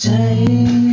ใจ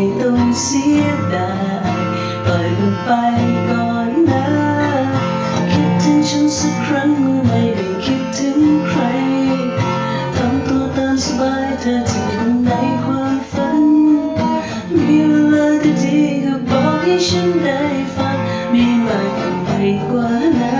ไม่ต้องเสียดายปล่อยมันไปก่อนนะ คิดถึงฉันสักครั้งเมื่อไม่ได้คิดถึงใครทำตัวตามสบายเธอจะอยู่ในความฝัน มีเวลาดีๆก็บอกให้ฉันได้ฟังมีมากกว่าไปกว่านั้น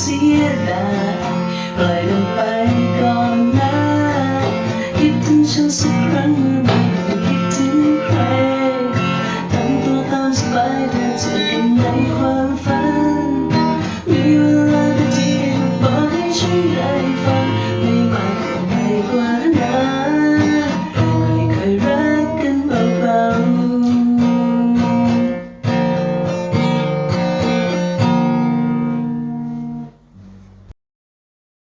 เสียดายปล่อยมันไปก่อนนะคิดถึงฉันสักครั้งเมื่อไม่คิดถึงใครทำตัวตามสบายเธเจอเป็นในความฝัน มีเวลาแต่ดีบอกให้ฉันได้ฟัง